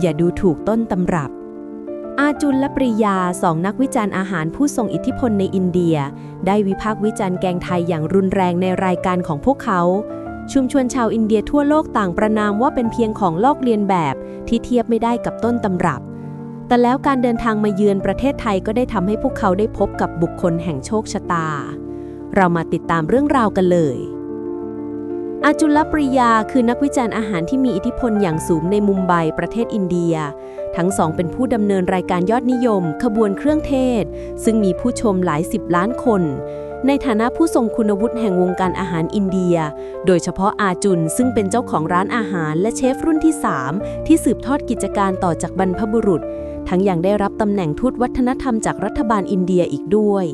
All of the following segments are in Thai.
อย่าดูถูกต้นตำรับ อาจุลและปริยาสองนักวิจารณ์อาหารผู้ทรงอิทธิพลในอินเดีย ได้วิพากษ์วิจารณ์แกงไทยอย่างรุนแรงในรายการของพวกเขาชุมชนชาวอินเดียทั่วโลกต่างประนามว่าเป็นเพียงของลอกเลียนแบบที่เทียบไม่ได้กับต้นตำรับ แต่แล้วการเดินทางมาเยือนประเทศไทยก็ได้ทำให้พวกเขาได้พบกับบุคคลแห่งโชคชะตา เรามาติดตามเรื่องราวกันเลย อาจุลปริยาคือนักวิจารณ์อาหารที่มีอิทธิพลอย่างสูงในมุมไบประเทศอินเดีย ทั้งสองเป็นผู้ดำเนินรายการยอดนิยม ขบวนเครื่องเทศ ซึ่งมีผู้ชมหลายสิบล้านคน ในฐานะผู้ทรงคุณวุฒิแห่งวงการอาหารอินเดีย โดยเฉพาะอาจุนซึ่งเป็นเจ้าของร้านอาหารและเชฟรุ่นที่ 3 ที่สืบทอดกิจการต่อจากบรรพบุรุษ ทั้งยังได้รับตำแหน่งทูตวัฒนธรรมจากรัฐบาลอินเดียอีกด้วย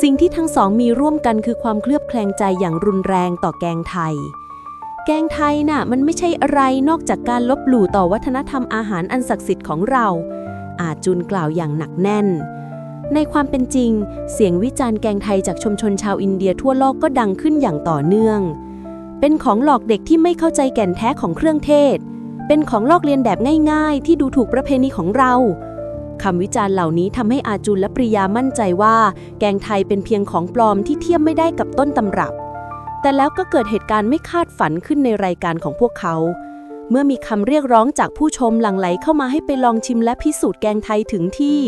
สิ่งที่ทั้งสองมีร่วมกันคือความเคลือบแคลงใจอย่างรุนแรงต่อแกงไทย แกงไทยน่ะมันไม่ใช่อะไรนอกจากการลบหลู่ต่อวัฒนธรรมอาหารอันศักดิ์สิทธิ์ของเรา อาจุนกล่าวอย่างหนักแน่น ในความเป็นจริง เสียงวิจารณ์แกงไทยจากชุมชนชาวอินเดียทั่วโลกก็ดังขึ้นอย่างต่อเนื่อง เป็นของหลอกเด็กที่ไม่เข้าใจแก่นแท้ของเครื่องเทศ เป็นของลอกเลียนแบบง่าย ๆ ที่ดูถูกประเพณีของเรา คำวิจารณ์เหล่านี้ทำให้อาจุนและปริยามั่นใจว่า แกงไทยเป็นเพียงของปลอมที่เทียบไม่ได้กับต้นตำรับ แต่แล้วก็เกิดเหตุการณ์ไม่คาดฝันขึ้นในรายการของพวกเขา เมื่อมีคำเรียกร้องจากผู้ชมหลั่งไหลเข้ามาให้ไปลองชิมและพิสูจน์แกงไทยถึงที่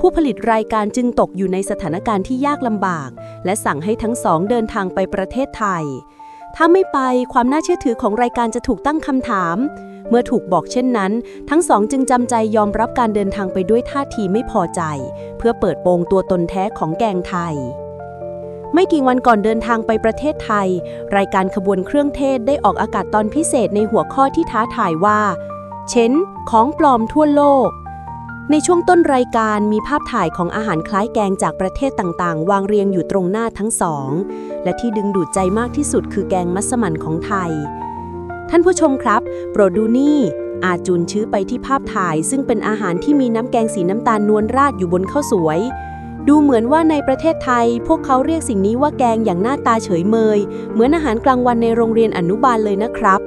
ผู้ผลิตรายการจึงตกอยู่ในสถานการณ์ที่ยากลำบาก และสั่งให้ทั้งสองเดินทางไปประเทศไทย ถ้าไม่ไปความน่าเชื่อถือของรายการจะถูกตั้งคำถาม เมื่อถูกบอกเช่นนั้น ทั้งสองจึงจำใจยอมรับการเดินทางไปด้วยท่าทีไม่พอใจ เพื่อเปิดโปงตัวตนแท้ของแกงไทย ไม่กี่วันก่อนเดินทางไปประเทศไทย รายการขบวนเครื่องเทศได้ออกอากาศตอนพิเศษในหัวข้อที่ท้าทายว่า เช้นของปลอมทั่วโลก ในช่วงต้นรายการมีภาพถ่ายของอาหารคล้ายแกงจากประเทศต่างๆ วางเรียงอยู่ตรงหน้าทั้งสอง และที่ดึงดูดใจมากที่สุดคือแกงมัสมั่นของไทย ท่านผู้ชมครับ โปรดดูนี่ อาจุนชื้อไปที่ภาพถ่าย ซึ่งเป็นอาหารที่มีน้ำแกงสีน้ำตาลนวลราดอยู่บนข้าวสวย ดูเหมือนว่าในประเทศไทย พวกเขาเรียกสิ่งนี้ว่าแกงอย่างหน้าตาเฉยเมย เหมือนอาหารกลางวันในโรงเรียนอนุบาลเลยนะครับ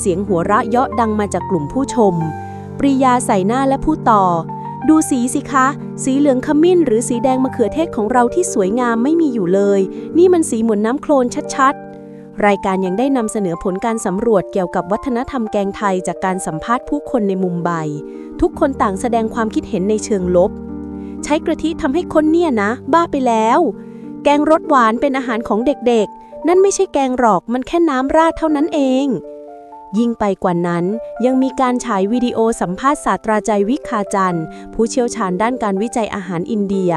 เสียงหัวเราะเยาะดังมาจากกลุ่มผู้ชม ปริยาใส่หน้าและพูดต่อ ดูสีสิคะ สีเหลืองขมิ้นหรือสีแดงมะเขือเทศของเราที่สวยงามไม่มีอยู่เลย นี่มันสีเหมือนน้ำโคลนชัดๆ รายการยังได้นำเสนอผลการสำรวจเกี่ยวกับวัฒนธรรมแกงไทยจากการสัมภาษณ์ผู้คนในมุมไบ ทุกคนต่างแสดงความคิดเห็นในเชิงลบ ใช้กระทิทำให้คนเนี่ยนะ บ้าไปแล้ว แกงรสหวานเป็นอาหารของเด็กๆ นั่นไม่ใช่แกงหรอกมันแค่น้ำราดเท่านั้นเอง ยิ่งไปกว่านั้น ยังมีการฉายวิดีโอสัมภาษณ์ศาสตราจารย์วิคาจันผู้เชี่ยวชาญด้านการวิจัยอาหารอินเดีย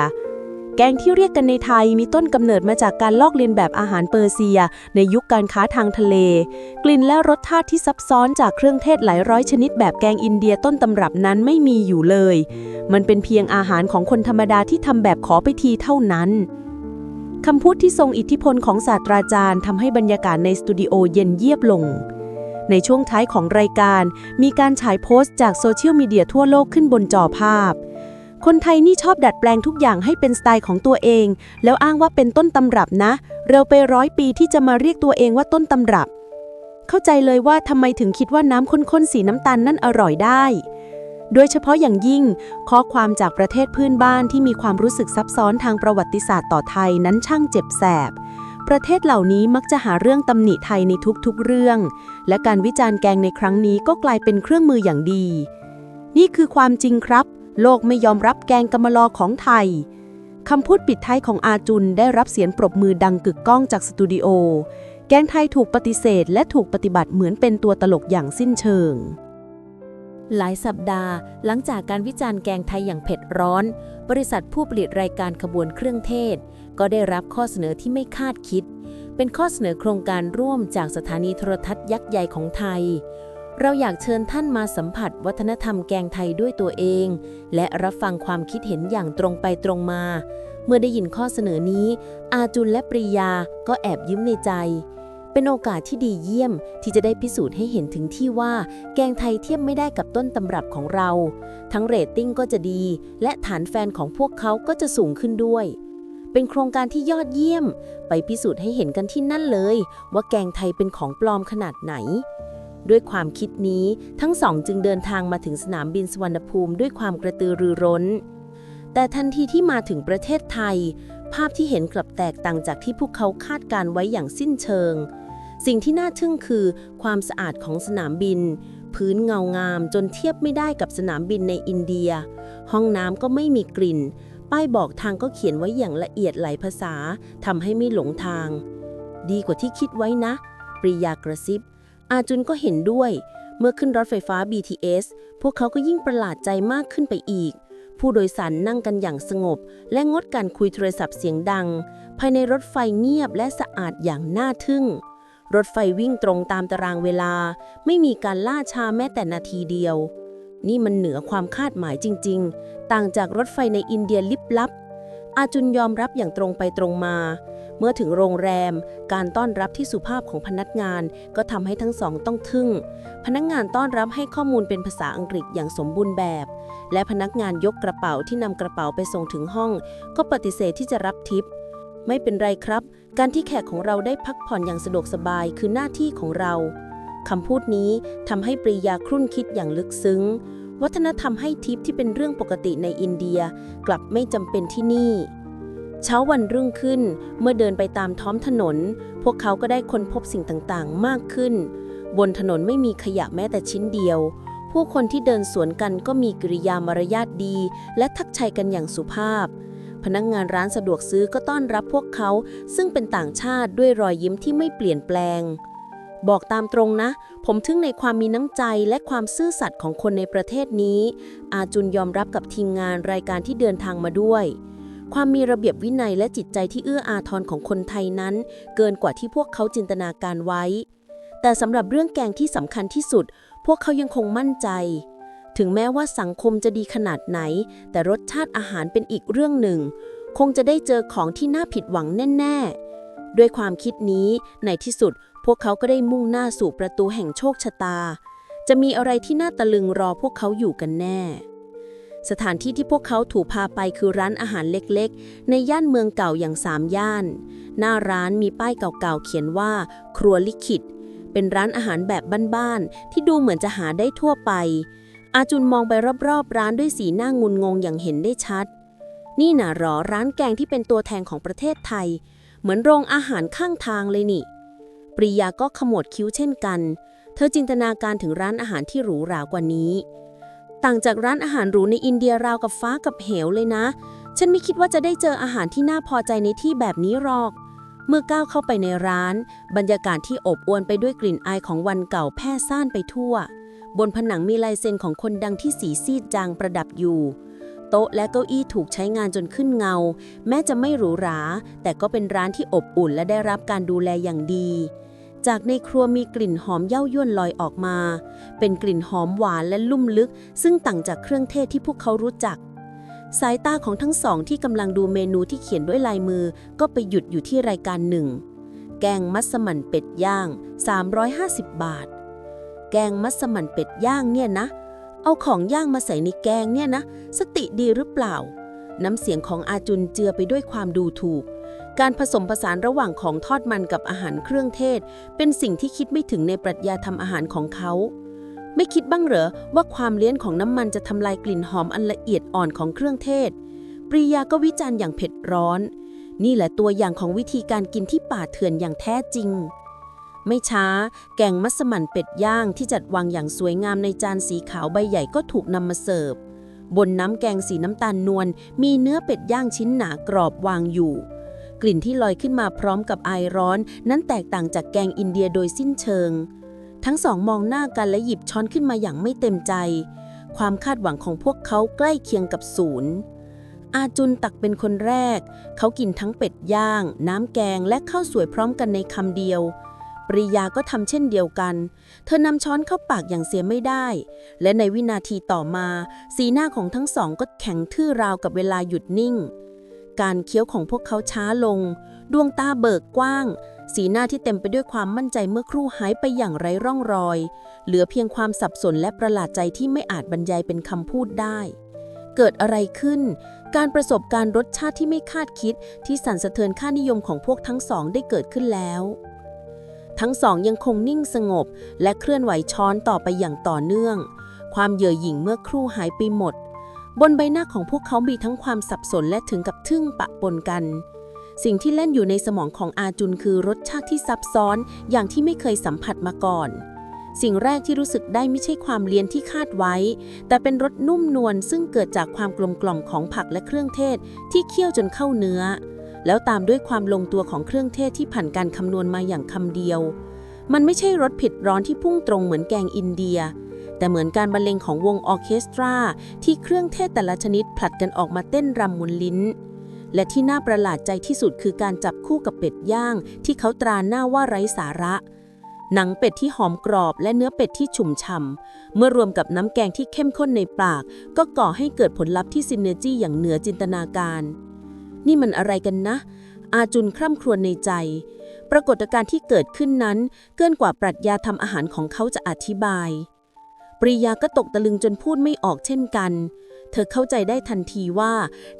แกงที่เรียกกันในไทยมีต้นกำเนิดมาจากการลอกเลียนแบบอาหารเปอร์เซีย ในยุคการค้าทางทะเล กลิ่นและรสชาติที่ซับซ้อนจากเครื่องเทศหลายร้อยชนิดแบบแกงอินเดียต้นตำรับนั้นไม่มีอยู่เลย มันเป็นเพียงอาหารของคนธรรมดาที่ทำแบบขอไปทีเท่านั้นคำพูดที่ทรงอิทธิพลของศาสตราจารย์ทำให้บรรยากาศในสตูดิโอเย็นเยียบลง ในช่วงท้ายของรายการ มีการฉายโพสต์จากโซเชียลมีเดียทั่วโลกขึ้นบนจอภาพ คนไทยนี่ชอบดัดแปลงทุกอย่างให้เป็นสไตล์ของตัวเอง แล้วอ้างว่าเป็นต้นตำรับนะ เร็วไปร้อยปีที่จะมาเรียกตัวเองว่าต้นตำรับ เข้าใจเลยว่าทำไมถึงคิดว่าน้ำข้นๆสีน้ำตาลนั่นอร่อยได้โดยเฉพาะอย่างยิ่ง ข้อความจากประเทศเพื่อนบ้านที่มีความรู้สึกซับซ้อนทางประวัติศาสตร์ต่อไทยนั้นช่างเจ็บแสบ ประเทศเหล่านี้มักจะหาเรื่องตำหนิไทยในทุกๆเรื่อง และการวิจารณ์แกงในครั้งนี้ก็กลายเป็นเครื่องมืออย่างดี นี่คือความจริงครับ โลกไม่ยอมรับแกงกำมะลอของไทยคำพูดปิดท้ายของอาจุนได้รับเสียงปรบมือดังกึกก้องจากสตูดิโอ แกงไทยถูกปฏิเสธและถูกปฏิบัติเหมือนเป็นตัวตลกอย่างสิ้นเชิง หลายสัปดาห์ หลังจากการวิจารณ์แกงไทยอย่างเผ็ดร้อน บริษัทผู้ผลิตรายการขบวนเครื่องเทศ ก็ได้รับข้อเสนอที่ไม่คาดคิด เป็นข้อเสนอโครงการร่วมจากสถานีโทรทัศน์ยักษ์ใหญ่ของไทย เราอยากเชิญท่านมาสัมผัสวัฒนธรรมแกงไทยด้วยตัวเอง และรับฟังความคิดเห็นอย่างตรงไปตรงมา เมื่อได้ยินข้อเสนอนี้ อาจุนและปริยาก็แอบยิ้มในใจเป็นโอกาสที่ดีเยี่ยมที่จะได้พิสูจน์ให้เห็นถึงที่ว่า แกงไทยเทียบไม่ได้กับต้นตำรับของเรา ทั้งเรตติ้งก็จะดี และฐานแฟนของพวกเขาก็จะสูงขึ้นด้วย เป็นโครงการที่ยอดเยี่ยม ไปพิสูจน์ให้เห็นกันที่นั่นเลย ว่าแกงไทยเป็นของปลอมขนาดไหน ด้วยความคิดนี้ทั้งสองจึงเดินทางมาถึงสนามบินสุวรรณภูมิด้วยความกระตือรือร้น แต่ทันทีที่มาถึงประเทศไทย ภาพที่เห็นกลับแตกต่างจากที่พวกเขาคาดการไว้อย่างสิ้นเชิง สิ่งที่น่าทึ่งคือ ความสะอาดของสนามบิน พื้นเงางามจนเทียบไม่ได้กับสนามบินในอินเดีย ห้องน้ำก็ไม่มีกลิ่น ป้ายบอกทางก็เขียนไว้อย่างละเอียดหลายภาษาทำให้ไม่หลงทาง ดีกว่าที่คิดไว้นะ ปริยากระซิบ อาจุนก็เห็นด้วย เมื่อขึ้นรถไฟฟ้า BTS พวกเขาก็ยิ่งประหลาดใจมากขึ้นไปอีก ผู้โดยสารนั่งกันอย่างสงบ และงดการคุยโทรศัพท์เสียงดัง ภายในรถไฟเงียบและสะอาดอย่างน่าทึ่ง รถไฟวิ่งตรงตามตารางเวลา ไม่มีการล่าช้าแม้แต่นาทีเดียว นี่มันเหนือความคาดหมายจริง ๆ ต่างจากรถไฟในอินเดียลิบลับ อาจุนยอมรับอย่างตรงไปตรงมา เมื่อถึงโรงแรม การต้อนรับที่สุภาพของพนักงานก็ทำให้ทั้งสองต้องทึ่ง พนักงานต้อนรับให้ข้อมูลเป็นภาษาอังกฤษอย่างสมบูรณ์แบบ และพนักงานยกกระเป๋าที่นำกระเป๋าไปส่งถึงห้อง ก็ปฏิเสธที่จะรับทิป ไม่เป็นไรครับ การที่แขกของเราได้พักผ่อนอย่างสะดวกสบายคือหน้าที่ของเรา คำพูดนี้ทำให้ปรียาครุ่นคิดอย่างลึกซึ้ง วัฒนธรรมให้ทิปที่เป็นเรื่องปกติในอินเดียกลับไม่จำเป็นที่นี่ เช้าวันรุ่งขึ้นเมื่อเดินไปตามท้องถนน พวกเขาก็ได้ค้นพบสิ่งต่างๆ มากขึ้น บนถนนไม่มีขยะแม้แต่ชิ้นเดียว ผู้คนที่เดินสวนกันก็มีกริยามารยาทดี และทักทายกันอย่างสุภาพพนักงานร้านสะดวกซื้อก็ต้อนรับพวกเขา ซึ่งเป็นต่างชาติด้วยรอยยิ้มที่ไม่เปลี่ยนแปลง บอกตามตรงนะ ผมทึ่งในความมีน้ำใจและความซื่อสัตย์ของคนในประเทศนี้ อาจุนยอมรับกับทีมงานรายการที่เดินทางมาด้วย ความมีระเบียบวินัยและจิตใจที่เอื้ออาทรของคนไทยนั้น เกินกว่าที่พวกเขาจินตนาการไว้ แต่สำหรับเรื่องแกงที่สำคัญที่สุด พวกเขายังคงมั่นใจ ถึงแม้ว่าสังคมจะดีขนาดไหน แต่รสชาติอาหารเป็นอีกเรื่องหนึ่ง คงจะได้เจอของที่น่าผิดหวังแน่ ๆด้วยความคิดนี้ในที่สุด พวกเขาก็ได้มุ่งหน้าสู่ประตูแห่งโชคชะตา จะมีอะไรที่น่าตะลึงรอพวกเขาอยู่กันแน่ สถานที่ที่พวกเขาถูกพาไปคือร้านอาหารเล็กๆ ในย่านเมืองเก่าอย่างสามย่าน หน้าร้านมีป้ายเก่าๆเขียนว่า ครัวลิขิต เป็นร้านอาหารแบบบ้านๆที่ดูเหมือนจะหาได้ทั่วไป อาจุนมองไปรอบๆ ร้านด้วยสีหน้างุนงงอย่างเห็นได้ชัด นี่น่ะหรอร้านแกงที่เป็นตัวแทนของประเทศไทย เหมือนโรงอาหารข้างทางเลยนี่ ปริยาก็ขมวดคิ้วเช่นกัน เธอจินตนาการถึงร้านอาหารที่หรูหรากว่านี้ ต่างจากร้านอาหารหรูในอินเดียราวกับฟ้ากับเหวเลยนะ ฉันไม่คิดว่าจะได้เจออาหารที่น่าพอใจในที่แบบนี้หรอก เมื่อก้าวเข้าไปในร้าน บรรยากาศที่อบอวลไปด้วยกลิ่นอายของวันเก่าแพร่ซ่านไปทั่ว บนผนังมีลายเซ็นของคนดังที่สีซีดจางประดับอยู่โต๊ะและเก้าอี้ถูกใช้งานจนขึ้นเงา แม้จะไม่หรูหรา แต่ก็เป็นร้านที่อบอุ่นและได้รับการดูแลอย่างดี จากในครัวมีกลิ่นหอมเย้ายวนลอยออกมา เป็นกลิ่นหอมหวานและลุ่มลึก ซึ่งต่างจากเครื่องเทศที่พวกเขารู้จัก สายตาของทั้งสองที่กำลังดูเมนูที่เขียนด้วยลายมือ ก็ไปหยุดอยู่ที่รายการหนึ่ง แกงมัสมั่นเป็ดย่าง 350 บาท แกงมัสมั่นเป็ดย่างเนี่ยนะ เอาของย่างมาใส่ในแกงเนี่ยนะ สติดีหรือเปล่า น้ำเสียงของอาจุนเจือไปด้วยความดูถูก การผสมผสานระหว่างของทอดมันกับอาหารเครื่องเทศ เป็นสิ่งที่คิดไม่ถึงในปรัชญาทำอาหารของเขา ไม่คิดบ้างเหรอว่าความเลี้ยนของน้ำมันจะทำลายกลิ่นหอมอันละเอียดอ่อนของเครื่องเทศ ปริยาก็วิจารณ์อย่างเผ็ดร้อน นี่แหละตัวอย่างของวิธีการกินที่ป่าเถื่อนอย่างแท้จริง ไม่ช้า แกงมัสมั่นเป็ดย่างที่จัดวางอย่างสวยงามในจานสีขาวใบใหญ่ก็ถูกนำมาเสิร์ฟบนน้ำแกงสีน้ำตาลนวลมีเนื้อเป็ดย่างชิ้นหนากรอบวางอยู่ กลิ่นที่ลอยขึ้นมาพร้อมกับไอร้อน นั้นแตกต่างจากแกงอินเดียโดยสิ้นเชิง ทั้งสองมองหน้ากันและหยิบช้อนขึ้นมาอย่างไม่เต็มใจ ความคาดหวังของพวกเขาใกล้เคียงกับศูนย์อาจุนตักเป็นคนแรก เขากินทั้งเป็ดย่าง น้ำแกงและข้าวสวยพร้อมกันในคำเดียว ปริยาก็ทำเช่นเดียวกัน เธอนำช้อนเข้าปากอย่างเสียไม่ได้ และในวินาทีต่อมา สีหน้าของทั้งสองก็แข็งทื่อราวกับเวลาหยุดนิ่ง การเคี้ยวของพวกเขาช้าลง ดวงตาเบิกกว้าง สีหน้าที่เต็มไปด้วยความมั่นใจเมื่อครู่หายไปอย่างไร้ร่องรอย เหลือเพียงความสับสนและประหลาดใจที่ไม่อาจบรรยายเป็นคำพูดได้ เกิดอะไรขึ้น การประสบการณ์รสชาติที่ไม่คาดคิดที่สั่นสะเทือนค่านิยมของพวกทั้งสองได้เกิดขึ้นแล้วทั้งสองยังคงนิ่งสงบ และเคลื่อนไหวช้อนต่อไปอย่างต่อเนื่อง ความเย่อหยิ่งเมื่อครู่หายไปหมด บนใบหน้าของพวกเขามีทั้งความสับสนและถึงกับทึ่งปะปนกัน สิ่งที่เล่นอยู่ในสมองของอาจุนคือรสชาติที่ซับซ้อนอย่างที่ไม่เคยสัมผัสมาก่อน สิ่งแรกที่รู้สึกได้ไม่ใช่ความเลียนที่คาดไว้ แต่เป็นรสนุ่มนวลซึ่งเกิดจากความกลมกล่อมของผักและเครื่องเทศที่เคี่ยวจนเข้าเนื้อ แล้วตามด้วยความลงตัวของเครื่องเทศที่ผ่านการคำนวณมาอย่างคำเดียว มันไม่ใช่รสผิดร้อนที่พุ่งตรงเหมือนแกงอินเดีย แต่เหมือนการบรรเลงของวงออเคสตรา ที่เครื่องเทศแต่ละชนิดผลัดกันออกมาเต้นรำมุนลิ้น และที่น่าประหลาดใจที่สุดคือการจับคู่กับเป็ดย่าง ที่เขาตราหน้าว่าไร้สาระ หนังเป็ดที่หอมกรอบและเนื้อเป็ดที่ชุ่มฉ่ำเมื่อรวมกับน้ำแกงที่เข้มข้นในปาก ก็ก่อให้เกิดผลลัพธ์ที่ซินเนจี้อย่างเหนือจินตนาการ นี่มันอะไรกันนะ อาจุนคร่ำครวญในใจปรากฏการณ์ที่เกิดขึ้นนั้น เกินกว่าปรัชญาทำอาหารของเขาจะอธิบาย ปริยาก็ตกตะลึงจนพูดไม่ออกเช่นกัน เธอเข้าใจได้ทันทีว่า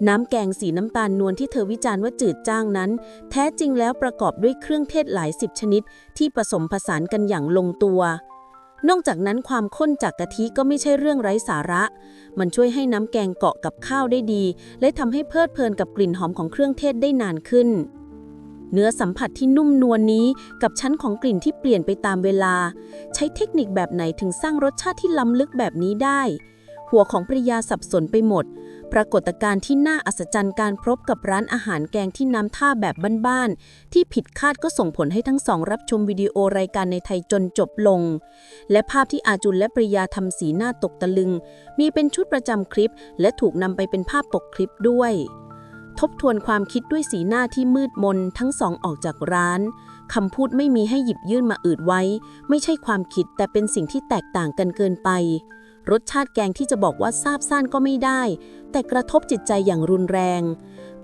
น้ำแกงสีน้ำตาลนวลที่เธอวิจารณ์ว่าจืดจ้างนั้น แท้จริงแล้วประกอบด้วยเครื่องเทศหลายสิบชนิด ที่ผสมผสานกันอย่างลงตัวนอกจากนั้นความข้นจากกะทิก็ไม่ใช่เรื่องไร้สาระ มันช่วยให้น้ำแกงเกาะกับข้าวได้ดี และทำให้เพลิดเพลินกับกลิ่นหอมของเครื่องเทศได้นานขึ้น เนื้อสัมผัสที่นุ่มนวลนนี้กับชั้นของกลิ่นที่เปลี่ยนไปตามเวลา ใช้เทคนิคแบบไหนถึงสร้างรสชาติที่ล้ำลึกแบบนี้ได้ หัวของปริยาสับสนไปหมด ปรากฏการณ์ที่น่าอัศจรรย์การพบกับร้านอาหารแกงที่น้ำท่าแบบบ้านๆที่ผิดคาดก็ส่งผลให้ทั้งสองรับชมวิดีโอรายการในไทยจนจบลง และภาพที่อาจุนและปริยาทำสีหน้าตกตะลึง มีเป็นชุดประจำคลิป และถูกนำไปเป็นภาพปกคลิปด้วย ทบทวนความคิดด้วยสีหน้าที่มืดมนทั้งสองออกจากร้านคำพูดไม่มีให้หยิบยื่นมาอืดไว้ ไม่ใช่ความคิดแต่เป็นสิ่งที่แตกต่างกันเกินไป รสชาติแกงที่จะบอกว่าซาบซ่านก็ไม่ได้ แต่กระทบจิตใจอย่างรุนแรง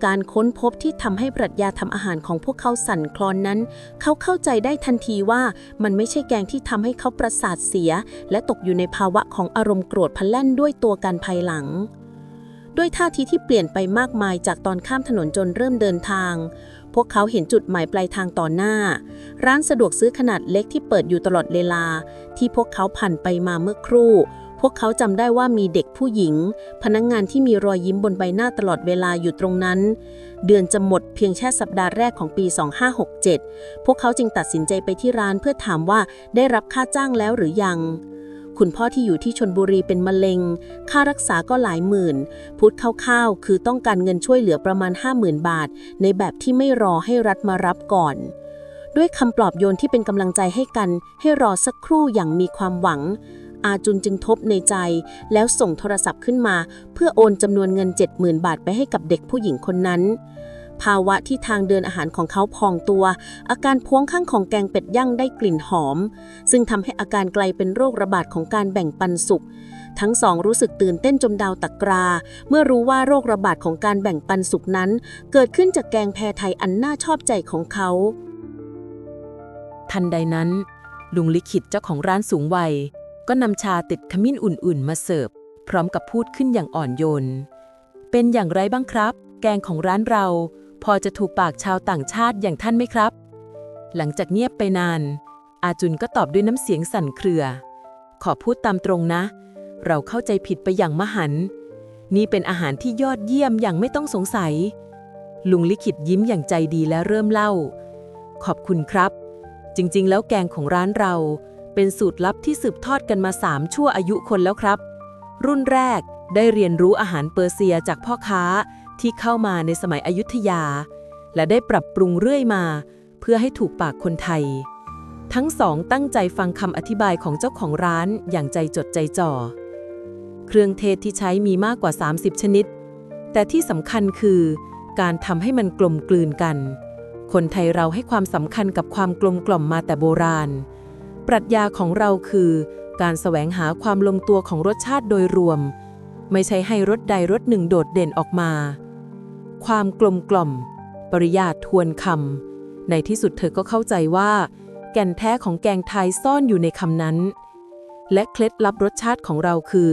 การค้นพบที่ทำให้ปรัชญาทำอาหารของพวกเขาสั่นคลอนนั้น เขาเข้าใจได้ทันทีว่ามันไม่ใช่แกงที่ทำให้เขาประสาทเสีย และตกอยู่ในภาวะของอารมณ์โกรธพล่นด้วยตัวการภายหลัง ด้วยท่าทีที่เปลี่ยนไปมากมายจากตอนข้ามถนนจนเริ่มเดินทาง พวกเขาเห็นจุดหมายปลายทางต่อหน้า ร้านสะดวกซื้อขนาดเล็กที่เปิดอยู่ตลอดเวลา ที่พวกเขาผ่านไปมาเมื่อครู่ พวกเขาจำได้ว่ามีเด็กผู้หญิง พนักงงานที่มีรอยยิ้มบนใบหน้าตลอดเวลาอยู่ตรงนั้น เดือนจะหมดเพียงแค่สัปดาห์แรกของปี 2567 พวกเขาจึงตัดสินใจไปที่ร้านเพื่อถามว่าได้รับค่าจ้างแล้วหรือยัง คุณพ่อที่อยู่ที่ชนบุรีเป็นมะเร็ง ค่ารักษาก็หลายหมื่น พูดคร่าวๆ คือต้องการเงินช่วยเหลือประมาณ 50,000 บาท ในแบบที่ไม่รอให้รัฐมารับก่อน ด้วยคำปลอบโยนที่เป็นกำลังใจให้กัน ให้รอสักครู่อย่างมีความหวัง อาจุนจึงทบในใจ แล้วส่งโทรศัพท์ขึ้นมา เพื่อโอนจำนวนเงิน 70,000 บาทไปให้กับเด็กผู้หญิงคนนั้น ภาวะที่ทางเดินอาหารของเขาพองตัว อาการพ้วงข้างของแกงเป็ดย่างได้กลิ่นหอม ซึ่งทำให้อาการไกลเป็นโรคระบาดของการแบ่งปันสุข ทั้งสองรู้สึกตื่นเต้นจมดาวตะกรา เมื่อรู้ว่าโรคระบาดของการแบ่งปันสุขนั้น เกิดขึ้นจากแกงแพรไทยอันน่าชอบใจของเขา ทันใดนั้น ลุงลิขิตเจ้าของร้านสูงวัย ก็นำชาติดขมิ้นอุ่นๆ มาเสิร์ฟพร้อมกับพูดขึ้นอย่างอ่อนโยน เป็นอย่างไรบ้างครับ แกงของร้านเรา พอจะถูกปากชาวต่างชาติอย่างท่านไหมครับ หลังจากเงียบไปนาน อาจุนก็ตอบด้วยน้ำเสียงสั่นเครือ ขอพูดตามตรงนะ เราเข้าใจผิดไปอย่างมหัน นี่เป็นอาหารที่ยอดเยี่ยมอย่างไม่ต้องสงสัย ลุงลิขิตยิ้มอย่างใจดีและเริ่มเล่า ขอบคุณครับ จริงๆ แล้วแกงของร้านเรา เป็นสูตรลับที่สืบทอดกันมาสามชั่วอายุคนแล้วครับ รุ่นแรกได้เรียนรู้อาหารเปอร์เซียจากพ่อค้า ที่เข้ามาในสมัยอยุธยา และได้ปรับปรุงเรื่อยมา เพื่อให้ถูกปากคนไทย ทั้งสองตั้งใจฟังคำอธิบายของเจ้าของร้านอย่างใจจดใจจ่อ เครื่องเทศที่ใช้มีมากกว่า 30 ชนิด แต่ที่สำคัญคือ การทำให้มันกลมกลืนกัน คนไทยเราให้ความสำคัญกับความกลมกล่อมมาแต่โบราณ ปรัชญาของเราคือ การแสวงหาความลงตัวของรสชาติโดยรวมไม่ใช่ให้รสใดรสหนึ่งโดดเด่นออกมา ความกลมกล่อม ปริยาททวนคำ ในที่สุดเธอก็เข้าใจว่า แก่นแท้ของแกงไทยซ่อนอยู่ในคำนั้น และเคล็ดลับรสชาติของเราคือ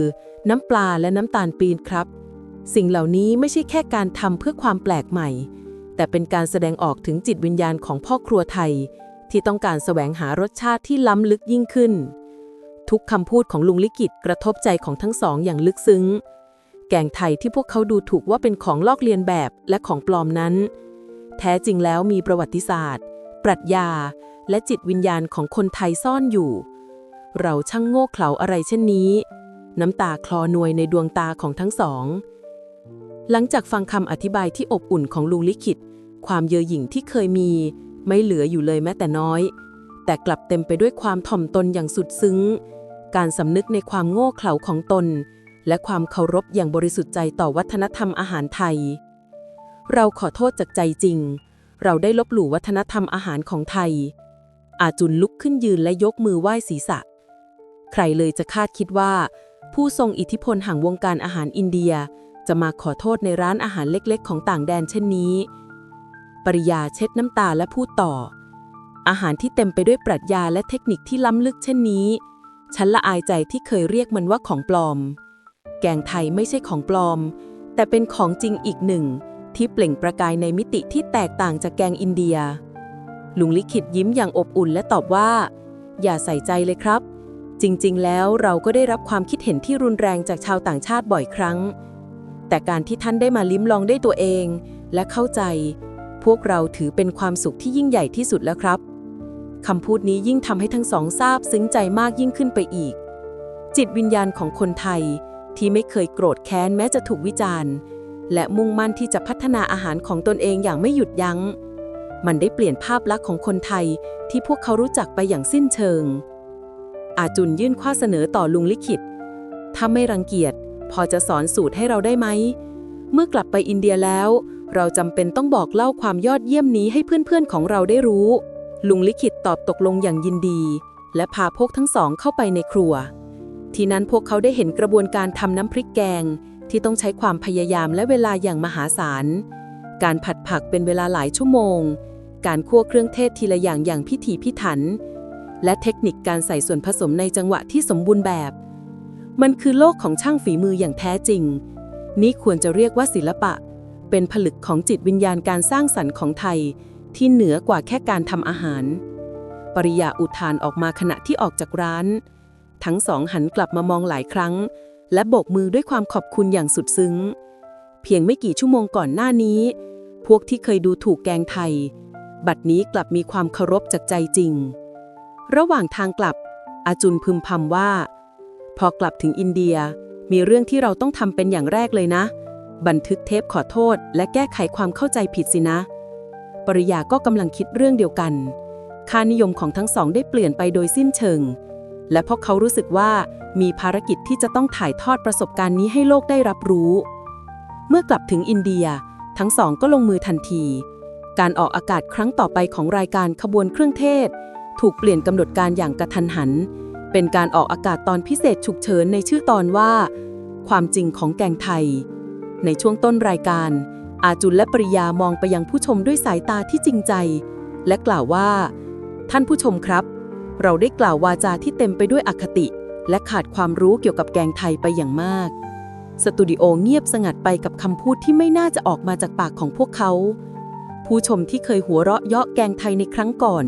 น้ำปลาและน้ำตาลปีนครับ สิ่งเหล่านี้ไม่ใช่แค่การทำเพื่อความแปลกใหม่ แต่เป็นการแสดงออกถึงจิตวิญญาณของพ่อครัวไทย ที่ต้องการแสวงหารสชาติที่ล้ำลึกยิ่งขึ้น ทุกคำพูดของลุงลิกิตกระทบใจของทั้งสองอย่างลึกซึ้ง แกงไทยที่พวกเขาดูถูกว่าเป็นของลอกเลียนแบบและของปลอมนั้น แท้จริงแล้วมีประวัติศาสตร์ ปรัชญา และจิตวิญญาณของคนไทยซ่อนอยู่ เราช่างโง่เขลาอะไรเช่นนี้ น้ำตาคลอนวยในดวงตาของทั้งสอง หลังจากฟังคำอธิบายที่อบอุ่นของลุงลิขิต ความเย่อหยิ่งที่เคยมีไม่เหลืออยู่เลยแม้แต่น้อย แต่กลับเต็มไปด้วยความถ่อมตนอย่างสุดซึ้ง การสำนึกในความโง่เขลาของตน และความเคารพอย่างบริสุทธิ์ใจต่อวัฒนธรรมอาหารไทย เราขอโทษจากใจจริง เราได้ลบหลู่วัฒนธรรมอาหารของไทย อาจุนลุกขึ้นยืนและยกมือไหว้ศีรษะ ใครเลยจะคาดคิดว่า ผู้ทรงอิทธิพลห่างวงการอาหารอินเดีย จะมาขอโทษในร้านอาหารเล็กๆ ของต่างแดนเช่นนี้ ปริยาเช็ดน้ำตาและพูดต่อ อาหารที่เต็มไปด้วยปรัชญาและเทคนิคที่ล้ำลึกเช่นนี้ ฉันละอายใจที่เคยเรียกมันว่าของปลอม แกงไทยไม่ใช่ของปลอม แต่เป็นของจริงอีกหนึ่ง ที่เปล่งประกายในมิติที่แตกต่างจากแกงอินเดีย ลุงลิขิตยิ้มอย่างอบอุ่นและตอบว่า อย่าใส่ใจเลยครับ จริงๆ แล้วเราก็ได้รับความคิดเห็นที่รุนแรงจากชาวต่างชาติบ่อยครั้ง แต่การที่ท่านได้มาลิ้มลองได้ตัวเอง และเข้าใจ พวกเราถือเป็นความสุขที่ยิ่งใหญ่ที่สุดแล้วครับคำพูดนี้ยิ่งทำให้ทั้งสองทราบซึ้งใจมากยิ่งขึ้นไปอีก จิตวิญญาณของคนไทย ที่ไม่เคยโกรธแค้นแม้จะถูกวิจารณ์ และมุ่งมั่นที่จะพัฒนาอาหารของตนเองอย่างไม่หยุดยัง้ง มันได้เปลี่ยนภาพลักษณ์ของคนไทยที่พวกเขารู้จักไปอย่างสิ้นเชิง อาจุนยื่นข้อเสนอต่อลุงลิขิต ถ้าไม่รังเกียจ พอจะสอนสูตรให้เราได้ไหม เมื่อกลับไปอินเดียแล้ว เราจำเป็นต้องบอกเล่าความยอดเยี่ยมนี้ให้เพื่อนๆของเราได้รู้ ลุงลิขิตตอบตกลงอย่างยินดี และพาพวกทั้งสองเข้าไปในครัว ที่นั้นพวกเขาได้เห็นกระบวนการทำน้ำพริกแกง ที่ต้องใช้ความพยายามและเวลาอย่างมหาศาล การผัดผักเป็นเวลาหลายชั่วโมง การคั่วเครื่องเทศทีละอย่างอย่างพิถีพิถัน และเทคนิคการใส่ส่วนผสมในจังหวะที่สมบูรณ์แบบ มันคือโลกของช่างฝีมืออย่างแท้จริง นี่ควรจะเรียกว่าศิลปะ เป็นผลึกของจิตวิญญาณการสร้างสรรค์ของไทย ที่เหนือกว่าแค่การทำอาหาร ปริยาอุทานออกมาขณะที่ออกจากร้าน ทั้งสองหันกลับมามองหลายครั้ง และโบกมือด้วยความขอบคุณอย่างสุดซึ้ง เพียงไม่กี่ชั่วโมงก่อนหน้านี้ พวกที่เคยดูถูกแกงไทย บัดนี้กลับมีความเคารพจากใจจริง ระหว่างทางกลับ อาจุนพึมพำว่า พอกลับถึงอินเดียมีเรื่องที่เราต้องทำเป็นอย่างแรกเลยนะ บันทึกเทปขอโทษ และแก้ไขความเข้าใจผิดสินะ ปริยาก็กำลังคิดเรื่องเดียวกัน ค่านิยมของทั้งสองได้เปลี่ยนไปโดยสิ้นเชิง และเพราะเขารู้สึกว่ามีภารกิจที่จะต้องถ่ายทอดประสบการณ์นี้ให้โลกได้รับรู้ เมื่อกลับถึงอินเดีย ทั้งสองก็ลงมือทันที การออกอากาศครั้งต่อไปของรายการขบวนเครื่องเทศ ถูกเปลี่ยนกำหนดการอย่างกระทันหัน เป็นการออกอากาศตอนพิเศษฉุกเฉินในชื่อตอนว่า ความจริงของแกงไทย ในช่วงต้นรายการ อาจุลและปริยามองไปยังผู้ชมด้วยสายตาที่จริงใจ และกล่าวว่า ท่านผู้ชมครับ เราได้กล่าววาจาที่เต็มไปด้วยอคติ และขาดความรู้เกี่ยวกับแกงไทยไปอย่างมาก สตูดิโอเงียบสงัดไปกับคำพูดที่ไม่น่าจะออกมาจากปากของพวกเขา ผู้ชมที่เคยหัวเราะเยาะแกงไทยในครั้งก่อน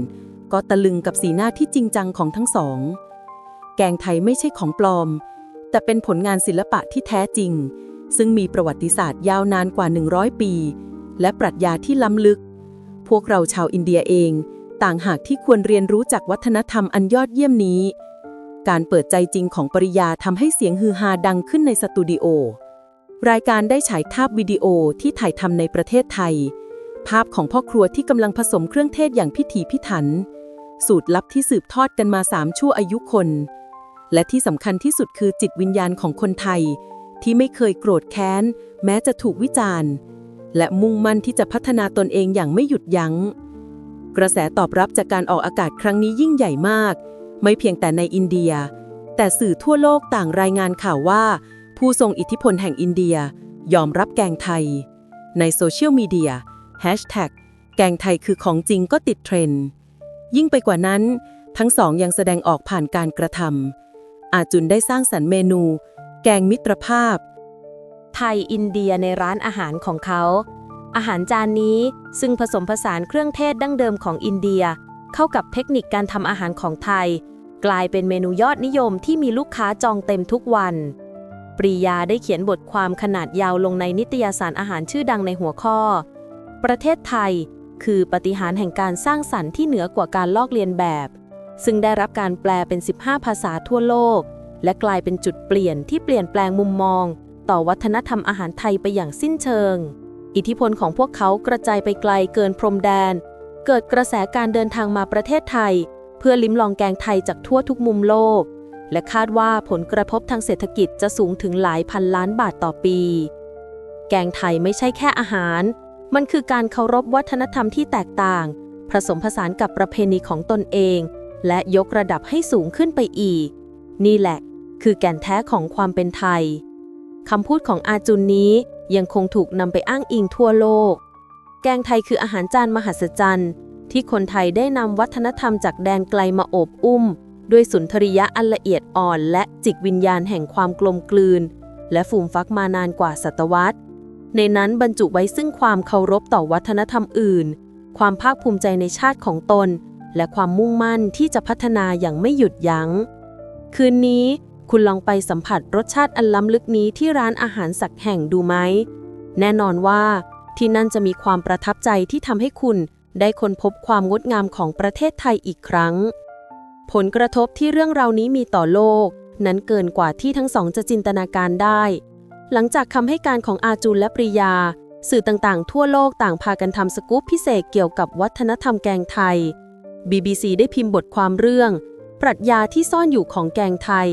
ก็ตะลึงกับสีหน้าที่จริงจังของทั้งสอง แกงไทยไม่ใช่ของปลอม แต่เป็นผลงานศิลปะที่แท้จริง ซึ่งมีประวัติศาสตร์ยาวนานกว่า 100 ปี และปรัชญาที่ล้ำลึก พวกเราชาวอินเดียเอง ต่างหากที่ควรเรียนรู้จากวัฒนธรรมอันยอดเยี่ยมนี้ การเปิดใจจริงของปริยาทำให้เสียงฮือฮาดังขึ้นในสตูดิโอ รายการได้ฉายภาพวิดีโอที่ถ่ายทำในประเทศไทย ภาพของพ่อครัวที่กำลังผสมเครื่องเทศอย่างพิถีพิถัน สูตรลับที่สืบทอดกันมาสามชั่วอายุคน และที่สำคัญที่สุดคือจิตวิญญาณของคนไทย ที่ไม่เคยโกรธแค้น แม้จะถูกวิจารณ์ และมุ่งมั่นที่จะพัฒนาตนเองอย่างไม่หยุดยัง้ง กระแสตอบรับจากการออกอากาศครั้งนี้ยิ่งใหญ่มาก ไม่เพียงแต่ในอินเดีย แต่สื่อทั่วโลกต่างรายงานข่าวว่า ผู้ทรงอิทธิพลแห่งอินเดีย ยอมรับแกงไทย ในโซเชียลมีเดียแฮชแท็กแกงไทยคือของจริงก็ติดเทรนด์ยิ่งไปกว่านั้น ทั้งสองยังแสดงออกผ่านการกระทำอาจุนได้สร้างสรรค์เมนู แกงมิตรภาพ ไทยอินเดียในร้านอาหารของเขา อาหารจานนี้ซึ่งผสมผสานเครื่องเทศดั้งเดิมของอินเดีย เข้ากับเทคนิคการทำอาหารของไทย กลายเป็นเมนูยอดนิยมที่มีลูกค้าจองเต็มทุกวัน ปรียาได้เขียนบทความขนาดยาวลงในนิตยสารอาหารชื่อดังในหัวข้อ ประเทศไทย คือปฏิหารแห่งการสร้างสรรค์ที่เหนือกว่าการลอกเลียนแบบ ซึ่งได้รับการแปลเป็น 15 ภาษาทั่วโลก และกลายเป็นจุดเปลี่ยนที่เปลี่ยนแปลงมุมมอง ต่อวัฒนธรรมอาหารไทยไปอย่างสิ้นเชิง อิทธิพลของพวกเขากระจายไปไกลเกินพรมแดน เกิดกระแสการเดินทางมาประเทศไทย เพื่อลิ้มลองแกงไทยจากทั่วทุกมุมโลก และคาดว่าผลกระทบทางเศรษฐกิจจะสูงถึงหลายพันล้านบาทต่อปี แกงไทยไม่ใช่แค่อาหาร มันคือการเคารพวัฒนธรรมที่แตกต่าง ผสมผสานกับประเพณีของตนเอง และยกระดับให้สูงขึ้นไปอีก นี่แหละ คือแก่นแท้ของความเป็นไทยคำพูดของอาจุนนี้ยังคงถูกนำไปอ้างอิงทั่วโลก แกงไทยคืออาหารจานมหัศจรรย์ ที่คนไทยได้นำวัฒนธรรมจากแดนไกลมาโอบอุ้ม ด้วยสุนทรียะอันละเอียดอ่อนและจิตวิญญาณแห่งความกลมกลืน และฟูมฟักมานานกว่าศตวรรษ ในนั้นบรรจุไว้ซึ่งความเคารพต่อวัฒนธรรมอื่น ความภาคภูมิใจในชาติของตน และความมุ่งมั่นที่จะพัฒนาอย่างไม่หยุดยัง้ง คืนนี้ คุณลองไปสัมผัสรสชาติอันล้ำลึกนี้ที่ร้านอาหารสักแห่งดูไหม แน่นอนว่า ที่นั่นจะมีความประทับใจที่ทำให้คุณได้ค้นพบความงดงามของประเทศไทยอีกครั้ง ผลกระทบที่เรื่องราวนี้มีต่อโลก นั้นเกินกว่าที่ทั้งสองจะจินตนาการได้ หลังจากคำให้การของอาจูนและปริยา สื่อต่างๆ ทั่วโลกต่างพากันทำสกู๊ปพิเศษเกี่ยวกับวัฒนธรรมแกงไทย BBC ได้พิมพ์บทความเรื่อง ปรัชญาที่ซ่อนอยู่ของแกงไทย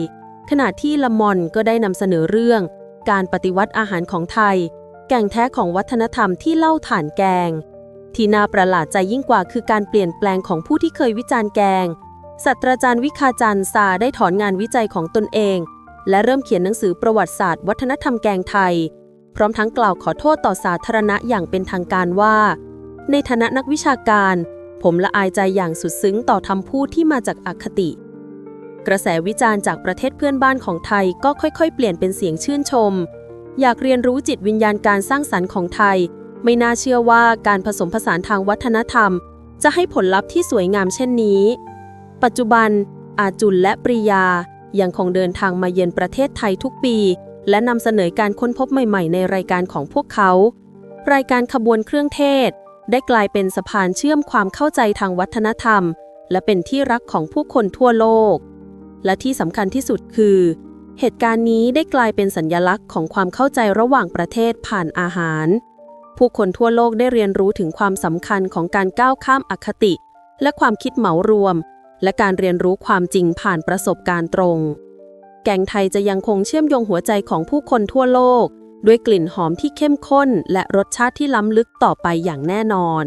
ขณะที่ละมอนก็ได้นำเสนอเรื่อง การปฏิวัติอาหารของไทย แกงแท้ของวัฒนธรรมที่เล่าฐานแกง ที่น่าประหลาดใจยิ่งกว่าคือการเปลี่ยนแปลงของผู้ที่เคยวิจารณ์แกงศาสตราจารย์วิคาจันทร์ซาได้ถอนงานวิจัยของตนเอง และเริ่มเขียนหนังสือประวัติศาสตร์วัฒนธรรมแกงไทย พร้อมทั้งกล่าวขอโทษต่อสาธารณะอย่างเป็นทางการว่า ในฐานะนักวิชาการ ผมละอายใจอย่างสุดซึ้งต่อคำพูดที่มาจากอคติ กระแสวิจารณ์จากประเทศเพื่อนบ้านของไทยก็ค่อยๆ เปลี่ยนเป็นเสียงชื่นชม อยากเรียนรู้จิตวิญญาณการสร้างสรรค์ของไทย ไม่น่าเชื่อว่าการผสมผสานทางวัฒนธรรม จะให้ผลลัพธ์ที่สวยงามเช่นนี้ ปัจจุบัน อาจุลและปริยา ยังคงเดินทางมาเยือนประเทศไทยทุกปี และนำเสนอการค้นพบใหม่ๆ ในรายการของพวกเขา รายการขบวนเครื่องเทศ ได้กลายเป็นสะพานเชื่อมความเข้าใจทางวัฒนธรรม และเป็นที่รักของผู้คนทั่วโลก และที่สำคัญที่สุดคือ เหตุการณ์นี้ได้กลายเป็นสัญญลักษณ์ของความเข้าใจระหว่างประเทศผ่านอาหาร ผู้คนทั่วโลกได้เรียนรู้ถึงความสำคัญของการก้าวข้ามอคติ และความคิดเหมารวม และการเรียนรู้ความจริงผ่านประสบการณ์ตรง แกงไทยจะยังคงเชื่อมโยงหัวใจของผู้คนทั่วโลก ด้วยกลิ่นหอมที่เข้มข้น และรสชาติที่ล้ำลึกต่อไปอย่างแน่นอน